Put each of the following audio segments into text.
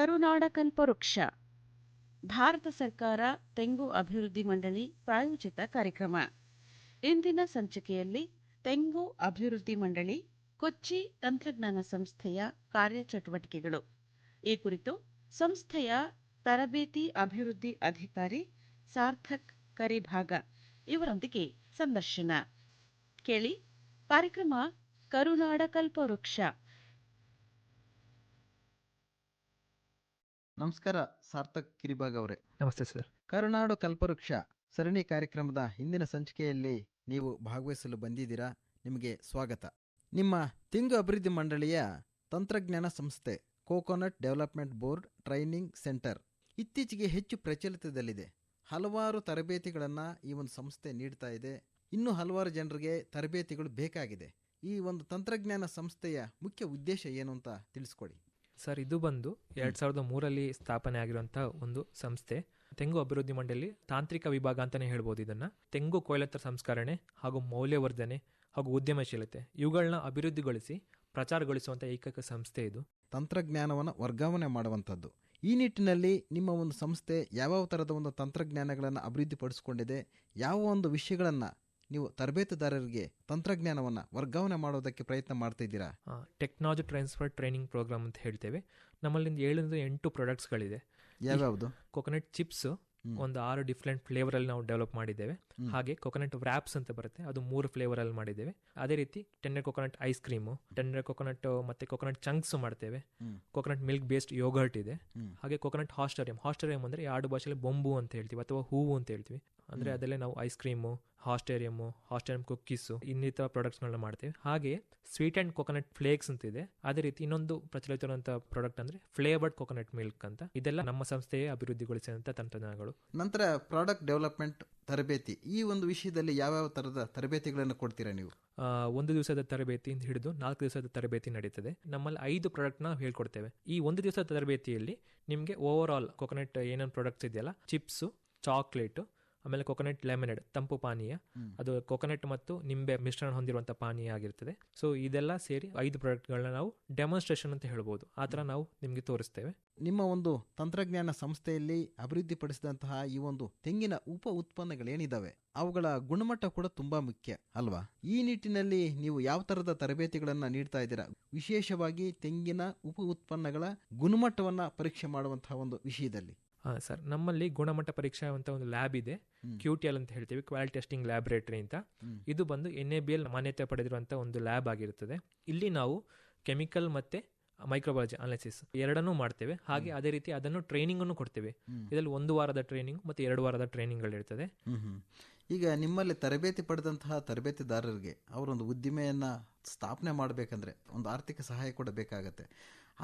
ಕರುನಾಡ ಕಲ್ಪವೃಕ್ಷ ಭಾರತ ಸರ್ಕಾರ ತೆಂಗು ಅಭಿವೃದ್ಧಿ ಮಂಡಳಿ ಪ್ರಾಯೋಜಿತ ಕಾರ್ಯಕ್ರಮ. ಇಂದಿನ ಸಂಚಿಕೆಯಲ್ಲಿ ತೆಂಗು ಅಭಿವೃದ್ಧಿ ಮಂಡಳಿ, ಕೊಚ್ಚಿ ತಂತ್ರಜ್ಞಾನ ಸಂಸ್ಥೆಯ ಕಾರ್ಯಚಟುವಟಿಕೆಗಳು. ಈ ಕುರಿತು ಸಂಸ್ಥೆಯ ತರಬೇತಿ ಅಭಿವೃದ್ಧಿ ಅಧಿಕಾರಿ ಸಾರ್ಥಕ್ ಕರಿಭಾಗ ಇವರೊಂದಿಗೆ ಸಂದರ್ಶನ. ಕೇಳಿ, ಕಾರ್ಯಕ್ರಮ ಕರುನಾಡ ಕಲ್ಪವೃಕ್ಷ ನಮಸ್ಕಾರ ಸಾರ್ಥಕ್ ಕಿರಿಬಾಗ್ ಅವರೇ. ನಮಸ್ತೆ ಸರ್. ಕರುನಾಡು ಕಲ್ಪವೃಕ್ಷ ಸರಣಿ ಕಾರ್ಯಕ್ರಮದ ಹಿಂದಿನ ಸಂಚಿಕೆಯಲ್ಲಿ ನೀವು ಭಾಗವಹಿಸಲು ಬಂದಿದ್ದೀರಾ? ನಿಮಗೆ ಸ್ವಾಗತ. ನಿಮ್ಮ ತಿಂಗು ಅಭಿವೃದ್ಧಿ ಮಂಡಳಿಯ ತಂತ್ರಜ್ಞಾನ ಸಂಸ್ಥೆ coconut development board training centre ಇತ್ತೀಚೆಗೆ ಹೆಚ್ಚು ಪ್ರಚಲಿತದಲ್ಲಿದೆ. ಹಲವಾರು ತರಬೇತಿಗಳನ್ನು ಈ ಒಂದು ಸಂಸ್ಥೆ ನೀಡ್ತಾ ಇದೆ. ಇನ್ನೂ ಹಲವಾರು ಜನರಿಗೆ ತರಬೇತಿಗಳು ಬೇಕಾಗಿದೆ. ಈ ಒಂದು ತಂತ್ರಜ್ಞಾನ ಸಂಸ್ಥೆಯ ಮುಖ್ಯ ಉದ್ದೇಶ ಏನು ಅಂತ ತಿಳಿಸ್ಕೊಡಿ. ಸರ್ ಇದು ಬಂದು ಎರಡು ಸಾವಿರದ ಮೂರಲ್ಲಿ ಸ್ಥಾಪನೆ ಆಗಿರುವಂತ ಒಂದು ಸಂಸ್ಥೆ. ತೆಂಗು ಅಭಿವೃದ್ಧಿ ಮಂಡಳಿ ತಾಂತ್ರಿಕ ವಿಭಾಗ ಅಂತಾನೆ ಹೇಳ್ಬೋದು ಇದನ್ನ. ತೆಂಗು ಕೊಯ್ಲತ್ತರ ಸಂಸ್ಕರಣೆ ಹಾಗೂ ಮೌಲ್ಯವರ್ಧನೆ ಹಾಗೂ ಉದ್ಯಮಶೀಲತೆ ಇವುಗಳನ್ನ ಅಭಿವೃದ್ಧಿಗೊಳಿಸಿ ಪ್ರಚಾರಗೊಳಿಸುವಂತ ಏಕೈಕ ಸಂಸ್ಥೆ ಇದು. ತಂತ್ರಜ್ಞಾನವನ್ನು ವರ್ಗಾವಣೆ ಮಾಡುವಂಥದ್ದು. ಈ ನಿಟ್ಟಿನಲ್ಲಿ ನಿಮ್ಮ ಒಂದು ಸಂಸ್ಥೆ ಯಾವ್ಯಾವ ಥರದ ಒಂದು ತಂತ್ರಜ್ಞಾನಗಳನ್ನು ಅಭಿವೃದ್ಧಿಪಡಿಸಿಕೊಂಡಿದೆ ಯಾವ ಒಂದು ವಿಷಯಗಳನ್ನು ನೀವು ತರಬೇತುದಾರರಿಗೆ ತಂತ್ರಜ್ಞಾನವನ್ನು ವರ್ಗಾವಣೆ ಮಾಡೋದಕ್ಕೆ ಪ್ರಯತ್ನ ಮಾಡ್ತಾ ಇದ್ದೀರಾ? ಟೆಕ್ನಾಲಜಿ ಟ್ರಾನ್ಸ್ಫರ್ ಟ್ರೈನಿಂಗ್ ಪ್ರೋಗ್ರಾಮ್ ಅಂತ ಹೇಳ್ತೇವೆ. ನಮ್ಮಲ್ಲಿಂದ ಏಳರಿಂದ ಎಂಟು ಪ್ರಾಡಕ್ಟ್ಸ್ಗಳಿದೆ ಯಾವ್ಯಾವುದು? ಕೊಕೊನಟ್ ಚಿಪ್ಸ್ ಒಂದು ಆರು ಡಿಫ್ರೆಂಟ್ ಫ್ಲೇವರ್ ಅಲ್ಲಿ ನಾವು ಡೆವಲಪ್ ಮಾಡಿದ್ದೇವೆ. ಹಾಗೆ ಕೊಕೊನಟ್ ವ್ರಾಪ್ಸ್ ಅಂತ ಬರುತ್ತೆ. ಅದು ಮೂರು ಫ್ಲೇವರ್ ಅಲ್ಲಿ ಮಾಡಿದ್ದೇವೆ. ಅದೇ ರೀತಿ tender coconut ice cream tender coconut ಮತ್ತೆ ಕೊಕೊನಟ್ ಚಂಕ್ಸ್ ಮಾಡ್ತೇವೆ. ಕೊಕೊನಟ್ ಮಿಲ್ಕ್ ಬೇಸ್ಡ್ ಯೋಗರ್ಟ್ ಇದೆ. ಹಾಗೆ ಕೊಕೊನಟ್ ಹಾಸ್ಟರಿಯಂ ಹಾಸ್ಟರಿಯಂ ಅಂದ್ರೆ ಎರಡು ಭಾಷೆಯಲ್ಲಿ ಬೊಂಬು ಅಂತ ಹೇಳ್ತೀವಿ ಅಥವಾ ಹೂವು ಅಂತ ಹೇಳ್ತೀವಿ. ಅಂದ್ರೆ ಅದರಲ್ಲೇ ಅದಲ್ಲೇ ನಾವು ಐಸ್ ಕ್ರೀಮು ಹಾಸ್ಟೇರಿಯಮ್ಮು ಹಾಸ್ಟೇರಿಯಂ ಕುಕ್ಕೀಸು ಇನ್ನಿತರ ಪ್ರಾಡಕ್ಟ್ಸ್ಗಳನ್ನ ಮಾಡ್ತೀವಿ. ಹಾಗೆ ಸ್ವೀಟ್ ಅಂಡ್ ಕೊಕೊನಟ್ ಫ್ಲೇಕ್ಸ್ ಅಂತ ಇದೆ. ಅದೇ ರೀತಿ ಇನ್ನೊಂದು ಪ್ರಚಲಿತ ಪ್ರಾಡಕ್ಟ್ ಅಂದ್ರೆ ಫ್ಲೇವರ್ಡ್ ಕೊಕೊನಟ್ ಮಿಲ್ಕ್ ಅಂತ. ಇದೆಲ್ಲ ನಮ್ಮ ಸಂಸ್ಥೆಯೇ ಅಭಿವೃದ್ಧಿಗೊಳಿಸಿದಂತ ತಂತ್ರಜ್ಞಾನಗಳು. ನಂತರ ಪ್ರಾಡಕ್ಟ್ ಡೆವಲಪ್ಮೆಂಟ್ ತರಬೇತಿ. ಈ ಒಂದು ವಿಷಯದಲ್ಲಿ ಯಾವ್ಯಾವ ಥರದ ತರಬೇತಿಗಳನ್ನು ಕೊಡ್ತೀರಾ ನೀವು? ಒಂದು ದಿವಸದ ತರಬೇತಿಯಿಂದ ಹಿಡಿದು ನಾಲ್ಕು ದಿವಸದ ತರಬೇತಿ ನಡೀತದೆ. ನಮ್ಮಲ್ಲಿ ಐದು ಪ್ರಾಡಕ್ಟ್ನ ಹೇಳ್ಕೊಡ್ತೇವೆ. ಈ ಒಂದು ದಿವಸದ ತರಬೇತಿಯಲ್ಲಿ ನಿಮಗೆ ಓವರ್ ಆಲ್ ಕೊಕೊನಟ್ ಏನೇನು ಪ್ರಾಡಕ್ಟ್ಸ್ ಇದೆಯಲ್ಲ ಚಿಪ್ಸು ಚಾಕ್ಲೇಟು ಆಮೇಲೆ ಕೊಕೊನಟ್ ಲೆಮನೆಡ್ ತಂಪು ಪಾನೀಯ. ಅದು ಕೊಕೊನಟ್ ಮತ್ತು ನಿಂಬೆ ಮಿಶ್ರಣ ಹೊಂದಿರುವಂಥ ಪಾನೀಯ ಆಗಿರ್ತದೆ. ಸೊ ಇದೆಲ್ಲ ಸೇರಿ ಐದು ಪ್ರಾಡಕ್ಟ್ಗಳನ್ನ ನಾವು ಡೆಮಾನ್ಸ್ಟ್ರೇಷನ್ ಅಂತ ಹೇಳ್ಬೋದು. ಆ ಥರ ನಾವು ನಿಮಗೆ ತೋರಿಸ್ತೇವೆ. ನಿಮ್ಮ ಒಂದು ತಂತ್ರಜ್ಞಾನ ಸಂಸ್ಥೆಯಲ್ಲಿ ಅಭಿವೃದ್ಧಿಪಡಿಸಿದಂತಹ ಈ ಒಂದು ತೆಂಗಿನ ಉಪ ಉತ್ಪನ್ನಗಳೇನಿದಾವೆ? ಅವುಗಳ ಗುಣಮಟ್ಟ ಕೂಡ ತುಂಬಾ ಮುಖ್ಯ ಅಲ್ವಾ? ಈ ನಿಟ್ಟಿನಲ್ಲಿ ನೀವು ಯಾವ ತರದ ತರಬೇತಿಗಳನ್ನ ನೀಡ್ತಾ ಇದ್ದೀರಾ? ವಿಶೇಷವಾಗಿ ತೆಂಗಿನ ಉಪ ಉತ್ಪನ್ನಗಳ ಗುಣಮಟ್ಟವನ್ನ ಪರೀಕ್ಷೆ ಮಾಡುವಂತಹ ಒಂದು ವಿಷಯದಲ್ಲಿ. ಹಾಂ ಸರ್ ನಮ್ಮಲ್ಲಿ ಗುಣಮಟ್ಟ ಪರೀಕ್ಷಾ ಅಂತ ಒಂದು ಲ್ಯಾಬ್ ಇದೆ. ಕ್ಯೂ ಟಿ ಎಲ್ ಅಂತ ಹೇಳ್ತೀವಿ ಕ್ವಾಲಿಟಿ ಟೆಸ್ಟಿಂಗ್ ಲ್ಯಾಬೊರೇಟರಿ ಅಂತ. ಇದು ಬಂದು ಎನ್ ಎ ಬಿ ಎಲ್ ಮಾನ್ಯತೆ ಪಡೆದಿರುವಂಥ ಒಂದು ಲ್ಯಾಬ್ ಆಗಿರುತ್ತದೆ. ಇಲ್ಲಿ ನಾವು ಕೆಮಿಕಲ್ ಮತ್ತೆ ಮೈಕ್ರೋಬಾಲಜಿ ಅನಾಲಿಸಿಸ್ ಎರಡನ್ನೂ ಮಾಡ್ತೇವೆ. ಹಾಗೆ ಅದೇ ರೀತಿ ಅದನ್ನು ಟ್ರೈನಿಂಗನ್ನು ಕೊಡ್ತೇವೆ. ಇದರಲ್ಲಿ ಒಂದು ವಾರದ ಟ್ರೈನಿಂಗ್ ಮತ್ತು ಎರಡು ವಾರದ ಟ್ರೈನಿಂಗ್ ಇರ್ತದೆ. ಈಗ ನಿಮ್ಮಲ್ಲಿ ತರಬೇತಿ ಪಡೆದಂತಹ ತರಬೇತಿದಾರರಿಗೆ ಅವರೊಂದು ಉದ್ದಿಮೆಯನ್ನು ಸ್ಥಾಪನೆ ಮಾಡಬೇಕಂದ್ರೆ ಒಂದು ಆರ್ಥಿಕ ಸಹಾಯ ಕೂಡ ಬೇಕಾಗತ್ತೆ.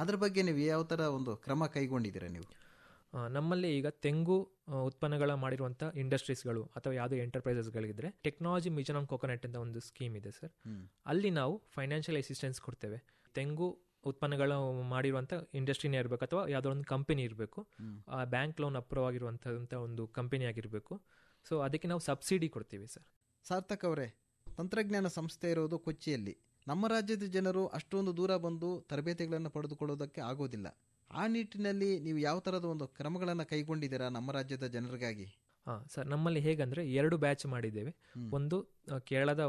ಅದ್ರ ಬಗ್ಗೆ ನೀವು ಯಾವ ಥರ ಒಂದು ಕ್ರಮ ಕೈಗೊಂಡಿದ್ದೀರಾ ನೀವು? ನಮ್ಮಲ್ಲಿ ಈಗ ತೆಂಗು ಉತ್ಪನ್ನಗಳ ಮಾಡಿರುವಂಥ ಇಂಡಸ್ಟ್ರೀಸ್ಗಳು ಅಥವಾ ಯಾವುದೇ ಎಂಟರ್ಪ್ರೈಸಸ್ಗಳಿದ್ರೆ ಟೆಕ್ನಾಲಜಿ ಮಿಷನ್ ಆನ್ ಕೋಕೋನಟ್ ಅಂತ ಒಂದು ಸ್ಕೀಮ್ ಇದೆ ಸರ್. ಅಲ್ಲಿ ನಾವು ಫೈನಾನ್ಷಿಯಲ್ ಅಸಿಸ್ಟೆನ್ಸ್ ಕೊಡ್ತೇವೆ. ತೆಂಗು ಉತ್ಪನ್ನಗಳ ಮಾಡಿರುವಂಥ ಇಂಡಸ್ಟ್ರಿನೇ ಇರಬೇಕು ಅಥವಾ ಯಾವುದೋ ಒಂದು ಕಂಪನಿ ಇರಬೇಕು. ಆ ಬ್ಯಾಂಕ್ ಲೋನ್ ಅಪ್ರೂವ್ ಆಗಿರುವಂಥ ಒಂದು ಕಂಪನಿ ಆಗಿರಬೇಕು. ಸೊ ಅದಕ್ಕೆ ನಾವು ಸಬ್ಸಿಡಿ ಕೊಡ್ತೀವಿ ಸರ್. ಸಾರ್ಥಕ್ ಅವರೇ ತಂತ್ರಜ್ಞಾನ ಸಂಸ್ಥೆ ಇರೋದು ಕೊಚ್ಚಿಯಲ್ಲಿ. ನಮ್ಮ ರಾಜ್ಯದ ಜನರು ಅಷ್ಟೊಂದು ದೂರ ಬಂದು ತರಬೇತಿಗಳನ್ನು ಪಡೆದುಕೊಳ್ಳೋದಕ್ಕೆ ಆಗೋದಿಲ್ಲ. ಆ ನಿಟ್ಟಿನಲ್ಲಿ ನೀವು ಯಾವ ಥರದ ಒಂದು ಕ್ರಮಗಳನ್ನು ಕೈಗೊಂಡಿದ್ದೀರಾ ನಮ್ಮ ರಾಜ್ಯದ ಜನರಿಗಾಗಿ? ಹಾಂ ಸರ್ ನಮ್ಮಲ್ಲಿ ಹೇಗಂದರೆ ಎರಡು ಬ್ಯಾಚ್ ಮಾಡಿದ್ದೇವೆ. ಒಂದು ಕೇರಳದ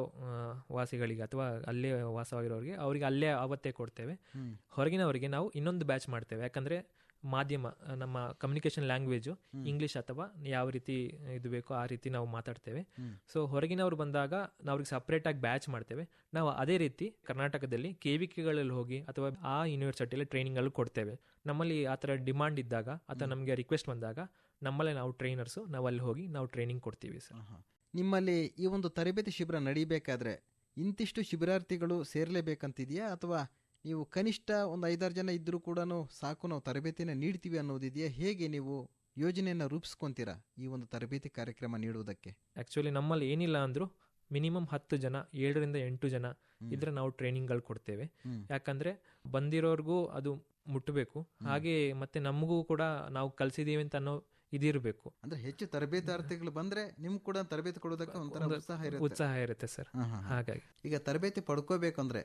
ವಾಸಿಗಳಿಗೆ ಅಥವಾ ಅಲ್ಲೇ ವಾಸವಾಗಿರೋರಿಗೆ ಅವರಿಗೆ ಅಲ್ಲೇ ಆವತ್ತೇ ಕೊಡ್ತೇವೆ. ಹೊರಗಿನವರಿಗೆ ನಾವು ಇನ್ನೊಂದು ಬ್ಯಾಚ್ ಮಾಡ್ತೇವೆ. ಯಾಕಂದರೆ ಮಾಧ್ಯಮ ನಮ್ಮ ಕಮ್ಯುನಿಕೇಶನ್ ಲ್ಯಾಂಗ್ವೇಜು ಇಂಗ್ಲಿಷ್ ಅಥವಾ ಯಾವ ರೀತಿ ಇದು ಬೇಕೋ ಆ ರೀತಿ ನಾವು ಮಾತಾಡ್ತೇವೆ. ಸೊ ಹೊರಗಿನವ್ರು ಬಂದಾಗ ನಾವು ಅವ್ರಿಗೆ ಸಪ್ರೇಟಾಗಿ ಬ್ಯಾಚ್ ಮಾಡ್ತೇವೆ. ನಾವು ಅದೇ ರೀತಿ ಕರ್ನಾಟಕದಲ್ಲಿ ಕೆ ವಿ ಕೆಗಳಲ್ಲಿ ಹೋಗಿ ಅಥವಾ ಆ ಯೂನಿವರ್ಸಿಟಿಯಲ್ಲಿ ಟ್ರೈನಿಂಗ್ ಅಲ್ಲಿ ಕೊಡ್ತೇವೆ. ನಮ್ಮಲ್ಲಿ ಆ ಥರ ಡಿಮಾಂಡ್ ಇದ್ದಾಗ ಅಥವಾ ನಮಗೆ ರಿಕ್ವೆಸ್ಟ್ ಬಂದಾಗ ನಮ್ಮಲ್ಲೇ ನಾವು ಟ್ರೈನರ್ಸು ನಾವು ಅಲ್ಲಿ ಹೋಗಿ ನಾವು ಟ್ರೈನಿಂಗ್ ಕೊಡ್ತೀವಿ ಸರ್. ನಿಮ್ಮಲ್ಲಿ ಈ ಒಂದು ತರಬೇತಿ ಶಿಬಿರ ನಡೀಬೇಕಾದ್ರೆ ಇಂತಿಷ್ಟು ಶಿಬಿರಾರ್ಥಿಗಳು ಸೇರಲೇಬೇಕಂತಿದೆಯಾ ಅಥವಾ ನೀವು ಕನಿಷ್ಠ ಒಂದು ಐದಾರು ಜನ ಇದ್ದರೂ ಕೂಡ ಸಾಕು ನಾವು ತರಬೇತಿನ ನೀಡ್ತೀವಿ ಅನ್ನೋದಿದೆಯಾ? ಹೇಗೆ ನೀವು ಯೋಜನೆಯನ್ನು ರೂಪಿಸ್ಕೊಂತೀರಾ ಈ ಒಂದು ತರಬೇತಿ ಕಾರ್ಯಕ್ರಮ ನೀಡುವುದಕ್ಕೆ? ಆ್ಯಕ್ಚುಲಿ ನಮ್ಮಲ್ಲಿ ಏನಿಲ್ಲ ಅಂದರೂ ಮಿನಿಮಮ್ ಹತ್ತು ಜನ ಏಳರಿಂದ ಎಂಟು ಜನ. ಇದ್ರೆ ನಾವು ಟ್ರೈನಿಂಗ್ಗಳು ಕೊಡ್ತೇವೆ. ಯಾಕಂದ್ರೆ ಬಂದಿರೋರ್ಗೂ ಅದು ಮುಟ್ಟಬೇಕು ಹಾಗೆ ಮತ್ತೆ ನಮಗೂ ಕೂಡ ನಾವು ಕಲ್ಸಿದೀವಿ ಅಂತ ಅನ್ನೋ ಇದಿರಬೇಕು. ಅಂದ್ರೆ ಹೆಚ್ಚು ತರಬೇತಾರ್ಥಿಗಳು ಬಂದ್ರೆ ನಿಮ್ಗೆ ಕೂಡ ತರಬೇತಿ ಕೊಡೋದಕ್ಕೆ ಒಂಥರ ಉತ್ಸಾಹ ಇರುತ್ತೆ. ಉತ್ಸಾಹ ಇರುತ್ತೆ ಸರ್. ಹಾಗಾಗಿ. ಈಗ ತರಬೇತಿ ಪಡ್ಕೋಬೇಕಂದ್ರೆ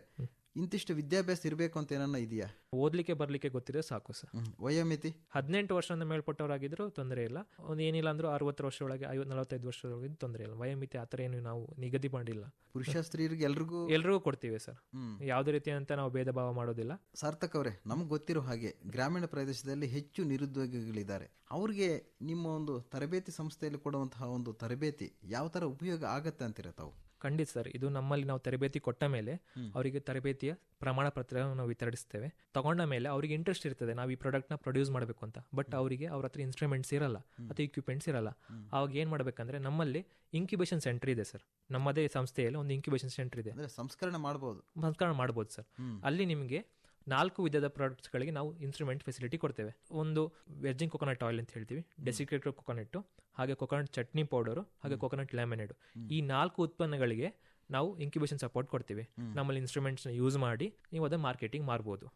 ಇಂತಿಷ್ಟು ವಿದ್ಯಾಭ್ಯಾಸ ಇರಬೇಕು ಅಂತ ಏನನ್ನ ಇದೆಯಾ? ಓದ್ಲಿಕ್ಕೆ ಬರ್ಲಿಕ್ಕೆ ಗೊತ್ತಿದೆ ಸಾಕು ಸರ್. ವಯೋಮಿತಿ? ಹದಿನೆಂಟು ವರ್ಷದಿಂದ ಮೇಲ್ಪಟ್ಟವರಾಗಿದ್ರು ತೊಂದರೆ ಇಲ್ಲ. ಒಂದು ಏನಿಲ್ಲ ಅಂದ್ರೂ ಅರವತ್ತು ವರ್ಷ ಒಳಗೆ ಐವತ್ತು ನಲವತ್ತೈದು ವರ್ಷದೊಳಗೆ ತೊಂದರೆ ಇಲ್ಲ. ವಯೋಮಿತಿ ಆ ಥರ ಏನು ನಾವು ನಿಗದಿ ಮಾಡಿಲ್ಲ. ಪುರುಷ ಸ್ತ್ರೀಯರಿಗೆ ಎಲ್ರಿಗೂ ಎಲ್ರಿಗೂ ಕೊಡ್ತೀವಿ ಸರ್. ಯಾವುದೇ ಯಾವುದೇ ರೀತಿಯಂತ ನಾವು ಭೇದ ಭಾವ ಮಾಡೋದಿಲ್ಲ. ಸಾರ್ಥಕ್ ಅವರೇ ನಮ್ಗೆ ಗೊತ್ತಿರೋ ಹಾಗೆ ಗ್ರಾಮೀಣ ಪ್ರದೇಶದಲ್ಲಿ ಹೆಚ್ಚು ನಿರುದ್ಯೋಗಿಗಳಿದ್ದಾರೆ. ಅವ್ರಿಗೆ ನಿಮ್ಮ ಒಂದು ತರಬೇತಿ ಸಂಸ್ಥೆಯಲ್ಲಿ ಕೊಡುವಂತಹ ಒಂದು ತರಬೇತಿ ಯಾವ ತರ ಉಪಯೋಗ ಆಗತ್ತೆ ಅಂತೀರ ತಾವು? ಖಂಡಿತ ಸರ್ ಇದು ನಮ್ಮಲ್ಲಿ ನಾವು ತರಬೇತಿ ಕೊಟ್ಟ ಮೇಲೆ ಅವರಿಗೆ ತರಬೇತಿಯ ಪ್ರಮಾಣ ಪತ್ರ ನಾವು ವಿತರಿಸ್ತೇವೆ. ತಗೊಂಡ ಮೇಲೆ ಅವರಿಗೆ ಇಂಟ್ರೆಸ್ಟ್ ಇರ್ತದೆ ನಾವು ಈ ಪ್ರಾಡಕ್ಟ್ನ ಪ್ರೊಡ್ಯೂಸ್ ಮಾಡಬೇಕು ಅಂತ. ಬಟ್ ಅವರಿಗೆ ಅವ್ರ ಹತ್ರ ಇನ್ಸ್ಟ್ರೂಮೆಂಟ್ಸ್ ಇರಲ್ಲ ಅಥವಾ ಇಕ್ವಿಪ್ಮೆಂಟ್ಸ್ ಇರಲ್ಲ. ಅವಾಗ ಏನು ಮಾಡ್ಬೇಕಂದ್ರೆ ನಮ್ಮಲ್ಲಿ ಇನ್ಕ್ಯುಬೇಷನ್ ಸೆಂಟರ್ ಇದೆ ಸರ್. ನಮ್ಮದೇ ಸಂಸ್ಥೆಯಲ್ಲಿ ಒಂದು ಇನ್ಕ್ಯುಬೇಷನ್ ಸೆಂಟರ್ ಇದೆ. ಸಂಸ್ಕರಣೆ ಮಾಡಬಹುದು ಸಂಸ್ಕರಣೆ ಮಾಡ್ಬೋದು ಸರ್. ಅಲ್ಲಿ ನಿಮಗೆ ನಾಲ್ಕು ವಿಧದ ಪ್ರಾಡಕ್ಟ್ಸ್ಗಳಿಗೆ ನಾವು ಇನ್ಸ್ಟ್ರೂಮೆಂಟ್ ಫೆಸಿಲಿಟಿ ಕೊಡ್ತೇವೆ. ಒಂದು ವೆರ್ಜಿನ್ ಕೊಕೊನಟ್ ಆಯಿಲ್ ಅಂತ ಹೇಳ್ತೀವಿ. ಡೆಸಿಕ್ರೇಟೆಡ್ ಕೊಕೊನಟ್ಟು ಹಾಗೆ ಕೊಕೊನಟ್ ಚಟ್ನಿ ಪೌಡರು ಹಾಗೆ ಕೊಕೊನಟ್ ಲೆಮನೆಡು ಈ ನಾಲ್ಕು ಉತ್ಪನ್ನಗಳಿಗೆ ನಾವು ಇನ್ಕ್ಯುಬೇಷನ್ ಸಪೋರ್ಟ್ ಕೊಡ್ತೀವಿ. ನಮ್ಮಲ್ಲಿ ಇನ್ಸ್ಟ್ರೂಮೆಂಟ್ಸ್ನ ಯೂಸ್ ಮಾಡಿ ನೀವು ಅದನ್ನು ಮಾರ್ಕೆಟಿಂಗ್ ಮಾರ್ಬೋದು.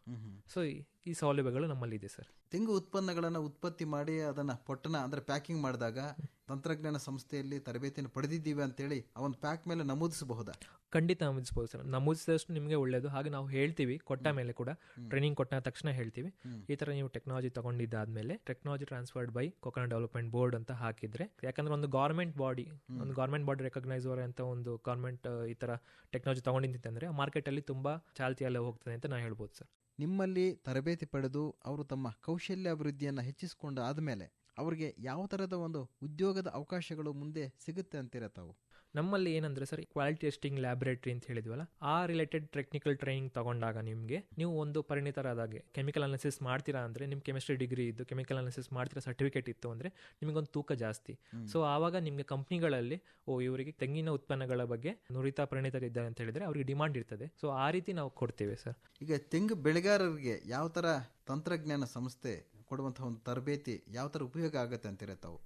ಸೊ ಈ ಸೌಲಭ್ಯಗಳು ನಮ್ಮಲ್ಲಿ ಇದೆ ಸರ್ ತೆಂಗು ಉತ್ಪನ್ನಗಳನ್ನು ಉತ್ಪತ್ತಿ ಮಾಡಿ ಅದನ್ನ ಪೊಟ್ಟಣ ಅಂದ್ರೆ ಪ್ಯಾಕಿಂಗ್ ಮಾಡಿದಾಗ ತಂತ್ರಜ್ಞಾನ ಸಂಸ್ಥೆಯಲ್ಲಿ ತರಬೇತಿಯನ್ನು ಪಡೆದಿದ್ದೀವಿ ಅಂತೇಳಿ ಆ ಒಂದು ಪ್ಯಾಕ್ ಮೇಲೆ ನಮೂದಿಸಬಹುದಾ? ಖಂಡಿತ ನಮೂದಿಸಬಹುದು ಸರ್. ನಮೂದಿಸಿದಷ್ಟು ನಿಮಗೆ ಒಳ್ಳೆಯದು ಹಾಗೆ ನಾವು ಹೇಳ್ತೀವಿ ಕೊಟ್ಟ ಮೇಲೆ ಕೂಡ. ಟ್ರೈನಿಂಗ್ ಕೊಟ್ಟ ತಕ್ಷಣ ಹೇಳ್ತೀವಿ. ಈ ಥರ ನೀವು technology ತಗೊಂಡಿದ್ದಾದ್ಮೇಲೆ technology transferred by coconut development board ಅಂತ ಹಾಕಿದ್ರೆ ಯಾಕಂದ್ರೆ ಒಂದು ಗೌರ್ಮೆಂಟ್ ಬಾಡಿ ಒಂದು ಗೌರ್ಮೆಂಟ್ ಬಾಡಿ ರೆಕಗ್ನೈಸ್ ಅಂತ ಒಂದು ಗೌರ್ಮೆಂಟ್ ಈ ಥರ ಟೆಕ್ನಾಲಜಿ ತಗೊಂಡಿದ್ದಂದ್ರೆ ಮಾರ್ಕೆಟಲ್ಲಿ ತುಂಬ ಚಾಲ್ತಿಯಲ್ಲೇ ಹೋಗ್ತದೆ ಅಂತ ನಾನು ಹೇಳ್ಬೋದು ಸರ್. ನಿಮ್ಮಲ್ಲಿ ತರಬೇತಿ ಪಡೆದು ಅವರು ತಮ್ಮ ಕೌಶಲ್ಯ ಅಭಿವೃದ್ಧಿಯನ್ನು ಹೆಚ್ಚಿಸಿಕೊಂಡು ಆದಮೇಲೆ ಅವರಿಗೆ ಯಾವ ಥರದ ಒಂದು ಉದ್ಯೋಗದ ಅವಕಾಶಗಳು ಮುಂದೆ ಸಿಗುತ್ತೆ ಅಂತೀರ ತಾವು? ನಮ್ಮಲ್ಲಿ ಏನಂದ್ರೆ ಸರ್ ಕ್ವಾಲಿಟಿ ಟೆಸ್ಟಿಂಗ್ ಲ್ಯಾಬೊರೇಟರಿ ಅಂತ ಹೇಳಿದ್ವಲ್ಲ ಆ ರಿಲೇಟೆಡ್ ಟೆಕ್ನಿಕಲ್ ಟ್ರೈನಿಂಗ್ ತಗೊಂಡಾಗ ನಿಮಗೆ ನೀವು ಒಂದು ಪರಿಣಿತರಾದಾಗೆ ಕೆಮಿಕಲ್ ಅನಾಲಿಸಿಸ್ ಮಾಡ್ತೀರಾ ಅಂದ್ರೆ ನಿಮ್ಮ ಕೆಮಿಸ್ಟ್ರಿ ಡಿಗ್ರಿ ಇದ್ದು ಕೆಮಿಕಲ್ ಅನಾಲಿಸಿಸ್ ಮಾಡ್ತೀರಾ ಸರ್ಟಿಫಿಕೇಟ್ ಇತ್ತು ಅಂದ್ರೆ ನಿಮಗೊಂದು ತೂಕ ಜಾಸ್ತಿ. ಸೊ ಆವಾಗ ನಿಮಗೆ ಕಂಪ್ನಿಗಳಲ್ಲಿ ಓ ಇವರಿಗೆ ತೆಂಗಿನ ಉತ್ಪನ್ನಗಳ ಬಗ್ಗೆ ನುರಿತ ಪರಿಣಿತರಿದ್ದಾರೆ ಅಂತ ಹೇಳಿದ್ರೆ ಅವ್ರಿಗೆ ಡಿಮಾಂಡ್ ಇರ್ತದೆ. ಸೊ ಆ ರೀತಿ ನಾವು ಕೊಡ್ತೇವೆ ಸರ್. ಈಗ ತೆಂಗು ಬೆಳೆಗಾರರಿಗೆ ಯಾವ ಥರ ತಂತ್ರಜ್ಞಾನ ಸಂಸ್ಥೆ ಕೊಡುವಂತಹ ಒಂದು ತರಬೇತಿ ಯಾವ ಥರ ಉಪಯೋಗ ಆಗುತ್ತೆ ಅಂತ ತಾವು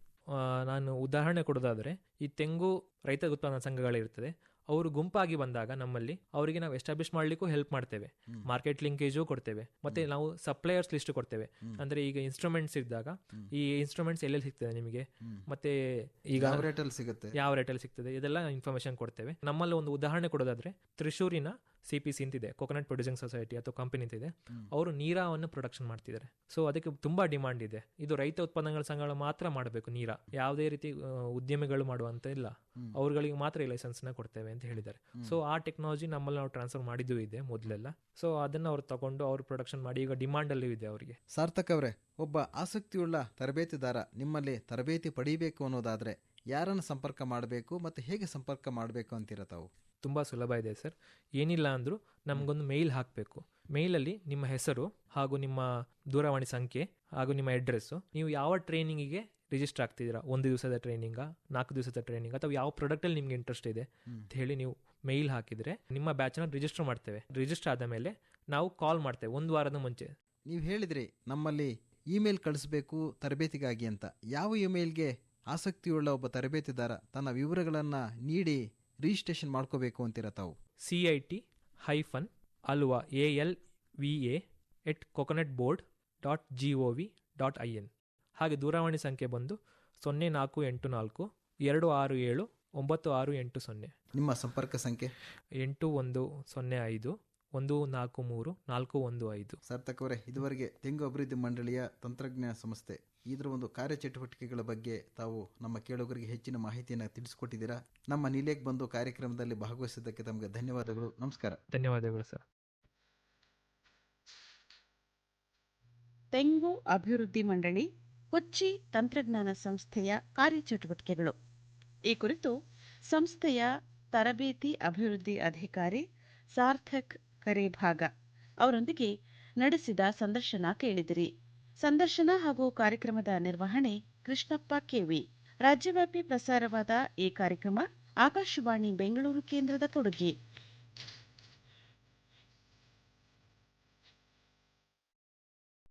ನಾನು ಉದಾಹರಣೆ ಕೊಡೋದಾದ್ರೆ ಈ ತೆಂಗು ರೈತ ಉತ್ಪನ್ನ ಸಂಘಗಳಿರ್ತದೆ ಅವರು ಗುಂಪಾಗಿ ಬಂದಾಗ ನಮ್ಮಲ್ಲಿ ಅವರಿಗೆ ನಾವು ಎಸ್ಟಾಬ್ಲಿಷ್ ಮಾಡ್ಲಿಕ್ಕೂ ಹೆಲ್ಪ್ ಮಾಡ್ತೇವೆ. ಮಾರ್ಕೆಟ್ ಲಿಂಕೇಜು ಕೊಡ್ತೇವೆ. ಮತ್ತೆ ನಾವು ಸಪ್ಲೈಯರ್ಸ್ ಲಿಸ್ಟ್ ಕೊಡ್ತೇವೆ. ಅಂದ್ರೆ ಈಗ ಇನ್ಸ್ಟ್ರೂಮೆಂಟ್ಸ್ ಇದ್ದಾಗ. ಈ ಇನ್ಸ್ಟ್ರೂಮೆಂಟ್ಸ್ ಎಲ್ಲೆಲ್ಲಿ ಸಿಗ್ತದೆ ನಿಮಗೆ? ಮತ್ತೆ ಈಗ ಯಾವ ರೇಟಲ್ಲಿ ಸಿಗುತ್ತೆ? ಯಾವ ರೇಟಲ್ಲಿ ಸಿಗ್ತದೆ? ಇದೆಲ್ಲ ಇನ್ಫಾರ್ಮೇಶನ್ ಕೊಡ್ತೇವೆ. ನಮ್ಮಲ್ಲಿ ಒಂದು ಉದಾಹರಣೆ ಕೊಡೋದಾದ್ರೆ ತ್ರಿಶೂರಿನ ಸಿ ಪಿ ಸಿ ಅಂತಿದೆ ಕೊಕೊನಟ್ ಪ್ರೊಡ್ಯೂಸಿಂಗ್ ಸೊಸೈಟಿ ಅಥವಾ ಕಂಪನಿ ಅಂತಿದೆ. ಅವರು ನೀರಾವನ್ನು ಪ್ರೊಡಕ್ಷನ್ ಮಾಡ್ತಿದ್ದಾರೆ. ಸೊ ಅದಕ್ಕೆ ತುಂಬಾ ಡಿಮಾಂಡ್ ಇದೆ. ಇದು ರೈತ ಉತ್ಪನ್ನಗಳ ಸಂಘಗಳು ಮಾತ್ರ ಮಾಡಬೇಕು ನೀರ. ಯಾವುದೇ ರೀತಿ ಉದ್ಯಮಿಗಳು ಮಾಡುವಂತ ಇಲ್ಲ. ಅವರುಗಳಿಗೆ ಮಾತ್ರ ಈ ಲೈಸೆನ್ಸ್ನ ಕೊಡ್ತೇವೆ ಅಂತ ಹೇಳಿದ್ದಾರೆ. ಸೊ ಆ ಟೆಕ್ನಾಲಜಿ ನಮ್ಮಲ್ಲಿ ನಾವು ಟ್ರಾನ್ಸ್ಫರ್ ಮಾಡಿದ್ದು ಇದೆ ಮೊದಲೆಲ್ಲ. ಸೊ ಅದನ್ನ ಅವ್ರು ತಗೊಂಡು ಅವ್ರು ಪ್ರೊಡಕ್ಷನ್ ಮಾಡಿ ಈಗ ಡಿಮಾಂಡ್ ಅಲ್ಲಿ ಇದೆ ಅವರಿಗೆ. ಸಾರ್ಥಕ್ ಅವರೇ ಒಬ್ಬ ಆಸಕ್ತಿಯುಳ್ಳ ತರಬೇತಿದಾರ ನಿಮ್ಮಲ್ಲಿ ತರಬೇತಿ ಪಡೀಬೇಕು ಅನ್ನೋದಾದ್ರೆ ಯಾರನ್ನು ಸಂಪರ್ಕ ಮಾಡಬೇಕು ಮತ್ತು ಹೇಗೆ ಸಂಪರ್ಕ ಮಾಡಬೇಕು ಅಂತೀರ ತಾವು? ತುಂಬ ಸುಲಭ ಇದೆ ಸರ್. ಏನಿಲ್ಲ ಅಂದರೂ ನಮಗೊಂದು ಮೇಲ್ ಹಾಕಬೇಕು. ಮೇಲಲ್ಲಿ ನಿಮ್ಮ ಹೆಸರು ಹಾಗೂ ನಿಮ್ಮ ದೂರವಾಣಿ ಸಂಖ್ಯೆ ಹಾಗೂ ನಿಮ್ಮ ಅಡ್ರೆಸ್ಸು ನೀವು ಯಾವ ಟ್ರೈನಿಂಗಿಗೆ ರಿಜಿಸ್ಟರ್ ಆಗ್ತಿದ್ದೀರಾ? ಒಂದು ದಿವಸದ ಟ್ರೈನಿಂಗ ನಾಲ್ಕು ದಿವಸದ ಟ್ರೈನಿಂಗ್ ಅಥವಾ ಯಾವ ಪ್ರಾಡಕ್ಟಲ್ಲಿ ನಿಮ್ಗೆ ಇಂಟ್ರೆಸ್ಟ್ ಇದೆ ಅಂತ ಹೇಳಿ ನೀವು ಮೇಲ್ ಹಾಕಿದರೆ ನಿಮ್ಮ ಬ್ಯಾಚನ್ನ ರಿಜಿಸ್ಟರ್ ಮಾಡ್ತೇವೆ. ರಿಜಿಸ್ಟರ್ ಆದ ಮೇಲೆ ನಾವು ಕಾಲ್ ಮಾಡ್ತೇವೆ ಒಂದು ವಾರದ ಮುಂಚೆ. ನೀವು ಹೇಳಿದ್ರಿ ನಮ್ಮಲ್ಲಿ ಇಮೇಲ್ ಕಳಿಸ್ಬೇಕು ತರಬೇತಿಗಾಗಿ ಅಂತ. ಯಾವ ಇಮೇಲ್ಗೆ ಆಸಕ್ತಿಯುಳ್ಳ ಒಬ್ಬ ತರಬೇತಿದಾರ ತನ್ನ ವಿವರಗಳನ್ನು ನೀಡಿ ರಿಜಿಸ್ಟ್ರೇಷನ್ ಮಾಡ್ಕೋಬೇಕು ಅಂತೀರ ತಾವು? ಸಿ ಐ ಟಿ ಹೈಫನ್ ಅಲ್ವಾ A L V A at coconut board dot G O V dot I N ಹಾಗೆ ದೂರವಾಣಿ ಸಂಖ್ಯೆ ಬಂದು ಸೊನ್ನೆ ನಾಲ್ಕು ಎಂಟು ನಾಲ್ಕು ಎರಡು ಆರು ಏಳು ಒಂಬತ್ತು ಆರು ಎಂಟು ಸೊನ್ನೆ. ನಿಮ್ಮ ಸಂಪರ್ಕ ಸಂಖ್ಯೆ? ಎಂಟು ಒಂದು ಸೊನ್ನೆ ಐದು ಒಂದು ನಾಲ್ಕು ಮೂರು ನಾಲ್ಕು ಒಂದು ಐದು. ಸಾರ್ಥಕ್ ಅವರೇ ಇದುವರೆಗೆ ತೆಂಗು ಅಭಿವೃದ್ಧಿ ಮಂಡಳಿಯ ತಂತ್ರಜ್ಞಾನ ಸಂಸ್ಥೆ ಇದರ ಒಂದು ಕಾರ್ಯಚಟುವಟಿಕೆಗಳ ಬಗ್ಗೆ ತಾವು ನಮ್ಮ ಕೇಳುಗರಿಗೆ ಹೆಚ್ಚಿನ ಮಾಹಿತಿಯನ್ನು ತಿಳಿಸಿಕೊಟ್ಟಿದ್ದೀರಾ? ನಮ್ಮ ನಿಲಯಕ್ಕೆ ಬಂದು ಕಾರ್ಯಕ್ರಮದಲ್ಲಿ ಭಾಗವಹಿಸಿದ್ದಕ್ಕೆ ತಮಗೆ ಧನ್ಯವಾದಗಳು. ನಮಸ್ಕಾರ. ಧನ್ಯವಾದಗಳು ಸರ್. ತೆಂಗು ಅಭಿವೃದ್ಧಿ ಮಂಡಳಿ ಕೊಚ್ಚಿ ತಂತ್ರಜ್ಞಾನ ಸಂಸ್ಥೆಯ ಕಾರ್ಯಚಟುವಟಿಕೆಗಳು. ಈ ಕುರಿತು ಸಂಸ್ಥೆಯ ತರಬೇತಿ ಅಭಿವೃದ್ಧಿ ಅಧಿಕಾರಿ ಸಾರ್ಥಕ್ ಕರೇಭಾಗ ಅವರೊಂದಿಗೆ ನಡೆಸಿದ ಸಂದರ್ಶನ ಕೇಳಿದಿರಿ. ಸಂದರ್ಶನ ಹಾಗೂ ಕಾರ್ಯಕ್ರಮದ ನಿರ್ವಹಣೆ ಕೃಷ್ಣಪ್ಪ ಕೆವಿ. ರಾಜ್ಯವ್ಯಾಪಿ ಪ್ರಸಾರವಾದ ಈ ಕಾರ್ಯಕ್ರಮ ಆಕಾಶವಾಣಿ ಬೆಂಗಳೂರು ಕೇಂದ್ರದ ಕೊಡುಗೆ.